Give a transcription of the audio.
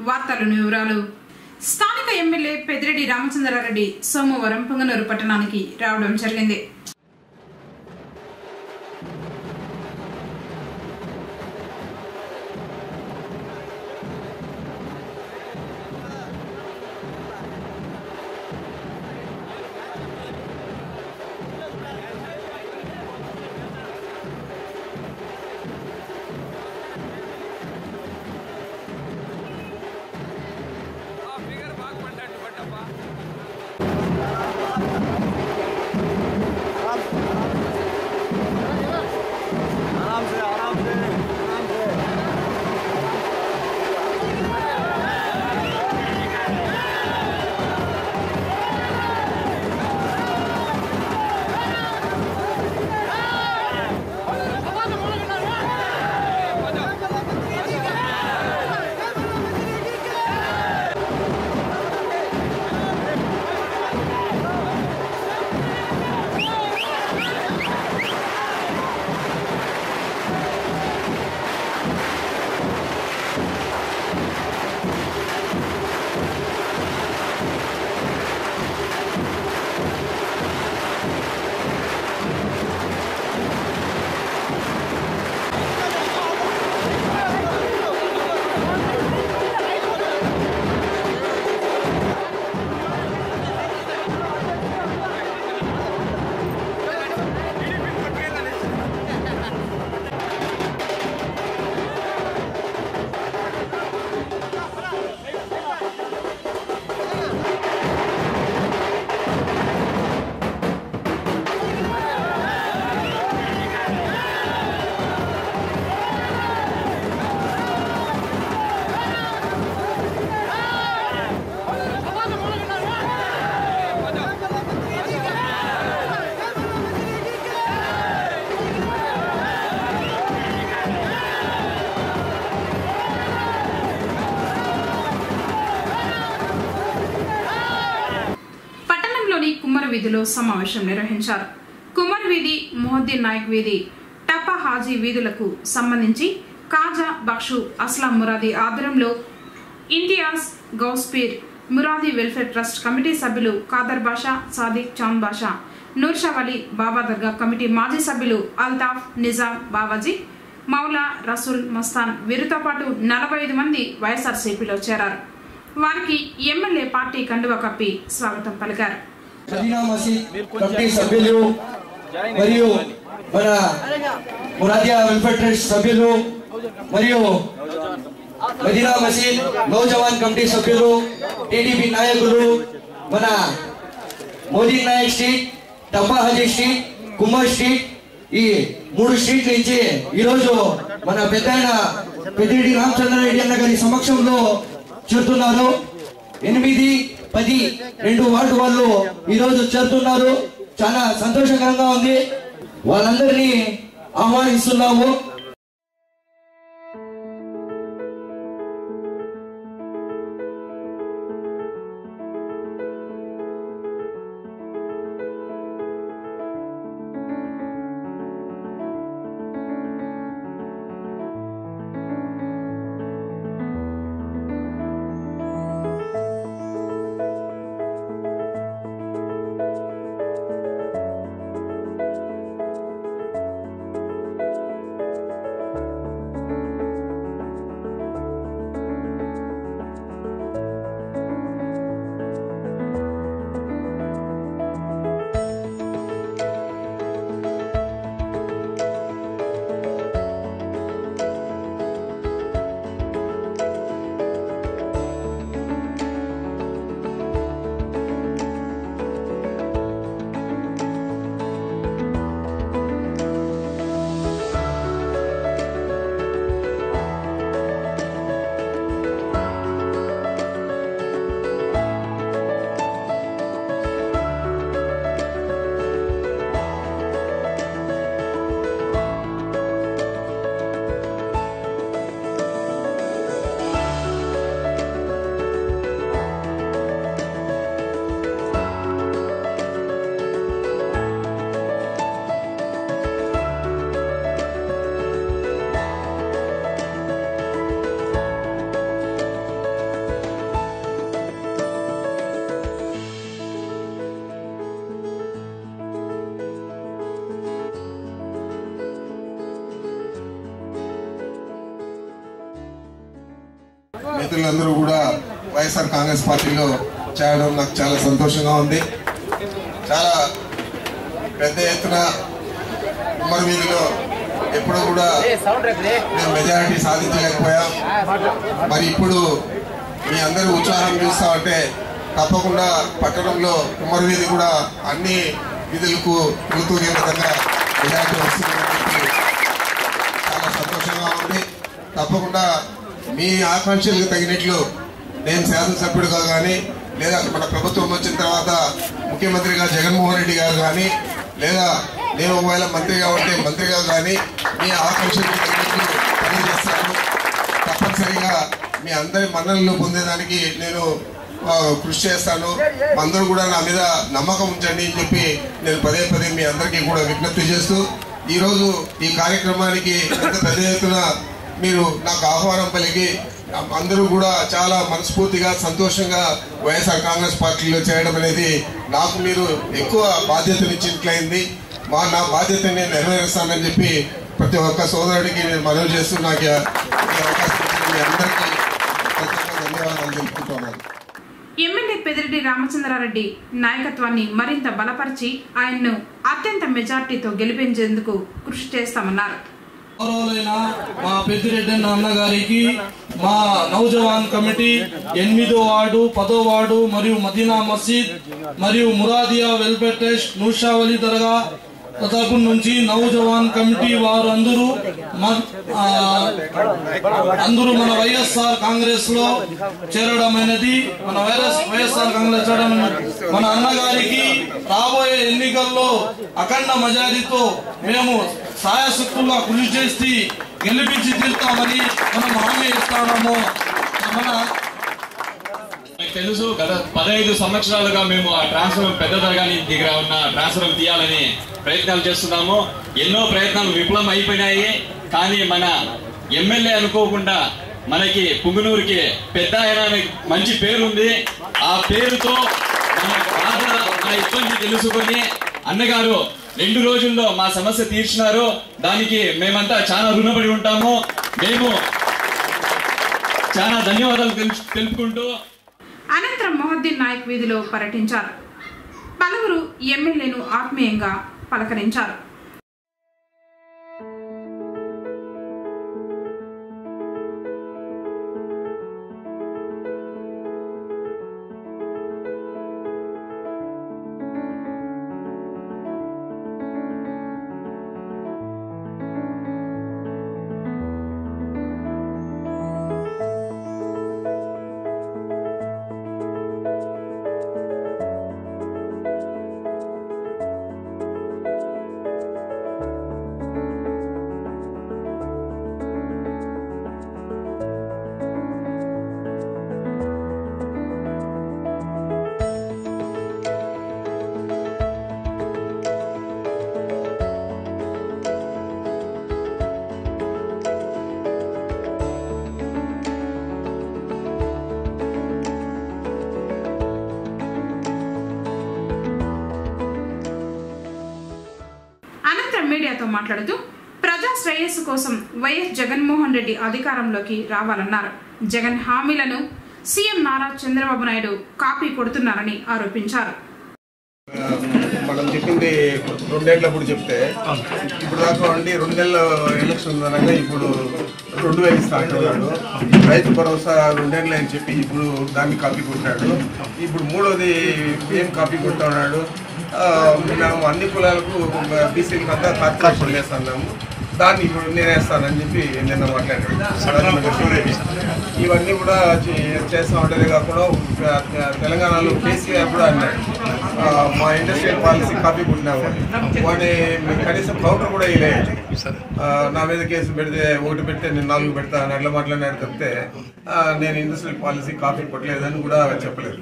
వార్తలను వివరాలు. స్థానిక ఎమ్మెల్యే పెద్దిరెడ్డి రామచంద్రారెడ్డి సోమవారం పుంగనూరు పట్టణానికి రావడం జరిగింది. వీధిలో సమావేశం నిర్వహించారు. కుమ్మర వీధి మొహద్దీన్ నాయక్ వీధి టపా హాజీ వీధులకు సంబంధించి కాజా బక్షు అస్లాం మురాది ఆధ్వర్యంలో Imtiaz Gouspeer Muradi welfare trust committee సభ్యులు ఖాదర్ బాషా సాదిక్ చాంద్ బాషా నూర్షావలి బాబా దర్గా కమిటీ మాజీ సభ్యులు అల్తాఫ్ నిజాం బావాజీ మౌలా రసూల్ మస్తాన్ వీరితో పాటు నలభై ఐదు మంది వైఎస్ఆర్సీపీలో చేరారు. వారికి ఎమ్మెల్యే పార్టీ కండువ కప్పి స్వాగతం పలికారు. మదీనా మసీద్ కమిటీ సభ్యులు మరియు మన మురాదియా వెల్ఫేర్ ట్రస్ట్ సభ్యులు మరియు మదీనా మసీద్ నౌజవాన్ కమిటీ సభ్యులు టీడీపీ నాయకులు మన Modi Nayak street టబ్బా Haji street Kumar street ఈ మూడు స్ట్రీట్ నుంచి ఈరోజు మన పెద్ద పెద్దిరెడ్డి రామచంద్రారెడ్డి అన్న గారి సమక్షంలో చేరుతున్నారు. ఎనిమిది పది రెండు వార్డు వాళ్ళు ఈరోజు చేరుతున్నారు. చాలా సంతోషకరంగా ఉంది. వాళ్ళందరినీ ఆహ్వానిస్తున్నాము. మిత్రులందరూ కూడా వైఎస్ఆర్ కాంగ్రెస్ పార్టీలో చేరడం నాకు చాలా సంతోషంగా ఉంది. చాలా పెద్ద ఎత్తున ఉమ్మడి వీధిలో ఎప్పుడు కూడా మేము మెజారిటీ సాధించలేకపోయాం. మరి ఇప్పుడు మీ అందరి ఉత్సాహం చూస్తా ఉంటే తప్పకుండా పట్టణంలో ఉమ్మడి వీధి కూడా అన్ని విధులకు తూగే విధంగా మెజారిటీ వస్తుందని చాలా సంతోషంగా ఉంది. తప్పకుండా మీ ఆకాంక్షలకు తగినట్లు నేను శాసనసభ్యుడిగా కానీ లేదా మన ప్రభుత్వం వచ్చిన తర్వాత ముఖ్యమంత్రిగా జగన్మోహన్ రెడ్డి గారు కానీ లేదా నేను ఒకవేళ మంత్రిగా ఉంటే మంత్రిగా కానీ మీ ఆకాంక్షలకు తగినట్లు పనిచేస్తాను. తప్పనిసరిగా మీ అందరి మన్ననలు పొందేదానికి నేను కృషి చేస్తాను. అందరూ కూడా నా మీద నమ్మకం ఉంచండి అని చెప్పి నేను పదే పదే మీ అందరికీ కూడా విజ్ఞప్తి చేస్తూ ఈరోజు ఈ కార్యక్రమానికి ఎంత పెద్ద ఎత్తున మీరు నాకు ఆహ్వానం పలికి అందరూ కూడా చాలా మనస్ఫూర్తిగా సంతోషంగా వైఎస్ఆర్ కాంగ్రెస్ పార్టీలో చేయడం అనేది నాకు మీరు ఎక్కువ బాధ్యతనిచ్చినట్లయింది. మా నా బాధ్యతని నేను నెరవేరుస్తానని చెప్పి ప్రతి ఒక్క సోదరుడికి నేను మనవి చేస్తూ నాకు అందరికీ ధన్యవాదాలు తెలుపుకుంటున్నాను. ఎమ్మెల్యే పెదిరెడ్డి రామచంద్రారెడ్డి నాయకత్వాన్ని మరింత బలపరిచి ఆయన్ను అత్యంత మెజార్టీతో గెలిపించేందుకు కృషి చేస్తామన్నారు. గౌరవులైన మా పెద్దిరెడ్డి అన్నగారికి మా నౌజవాన్ కమిటీ ఎనిమిదో వార్డు పదో వార్డు మరియు మదీనా మసీద్ మరియు మురాదియా వెల్ఫేర్ ట్రస్ట్ నూషావలి దర్గా తరపు నుంచి నౌజవాన్ కమిటీ వారు అందరూ అందరూ మన వైఎస్ఆర్ కాంగ్రెస్లో చేరడమైనది మన వైరస్ వైఎస్ఆర్ కాంగ్రెస్ చేరడం మన అన్నగారికి రాబోయే ఎన్నికల్లో అఖండ మజారితో మేము సాయశక్తుల్లో కృషి చేసి గెలిపించి తీరుతామని మనం హామీ ఇస్తాము మన తెలుసు గత పదహైదు సంవత్సరాలుగా మేము ఆ ట్రాన్స్ఫర్ పెద్ద దర్గాని దగ్గర ఉన్న ట్రాన్స్ఫర్ తీయాలని ప్రయత్నాలు చేస్తున్నాము. ఎన్నో ప్రయత్నాలు విఫలం అయిపోయినాయి. కానీ మన ఎమ్మెల్యే అనుకోకుండా మనకి పుంగునూరుకి పెద్ద ఆయన అనే మంచి పేరుంది ఆ పేరుతో మన బాధ మన ఇబ్బంది తెలుసుకొని అన్నగారు రెండు రోజుల్లో మా సమస్య తీర్చినారు. దానికి మేమంతా చాలా రుణపడి ఉంటాము. మేము చాలా ధన్యవాదాలు తెలుసు- తెలుపుకుంటూ అనంతరం మొహద్దీన్ నాయక్ వీధిలో పర్యటించారు. పలువురు ఎమ్మెల్యేను ఆత్మీయంగా పలకరించారు. అనంతరం మీడియాతో మాట్లాడుతూ ప్రజా శ్రేయస్సు కోసం వైఎస్ జగన్మోహన్ రెడ్డి అధికారంలోకి రావాలన్నారు. జగన్ హామీలను సీఎం నారా చంద్రబాబు నాయుడు కాపీ కొడుతున్నారని ఆరోపించారు. మనం చెప్పింది రెండేళ్ళప్పుడు చెప్తే ఇప్పుడు దాకా అండి రెండేళ్ళ ఎలక్షన్ అనగా ఇప్పుడు రెండు వేలు ఇస్తాను రైతు భరోసా రెండేళ్ళు అని చెప్పి ఇప్పుడు దాన్ని కాపీ కొట్టాడు. ఇప్పుడు మూడోది ఏం కాపీ కొట్టాడు మేము అన్ని కులాలకు బీసీలకు అంతా తాత్కాలిక పనిచేస్తున్నాము దాన్ని ఇప్పుడు నేను వేస్తానని చెప్పి నిన్న మాట్లాడాడు. ఇవన్నీ కూడా చే- చేస్తా ఉండేదే కాకుండా తెలంగాణలో కేసీఆర్ కూడా అన్నాడు మా ఇండస్ట్రియల్ పాలసీ కాపీ కొట్టినాము వాడి కనీసం కౌంటర్ కూడా వేయలేదు. నా మీద కేసు పెడితే ఒకటి పెడితే నేను నాలుగు పెడతా అని అట్లా మాట్లాడినాడు తప్పితే నేను ఇండస్ట్రియల్ పాలసీ కాపీ కొట్టలేదని కూడా చెప్పలేదు.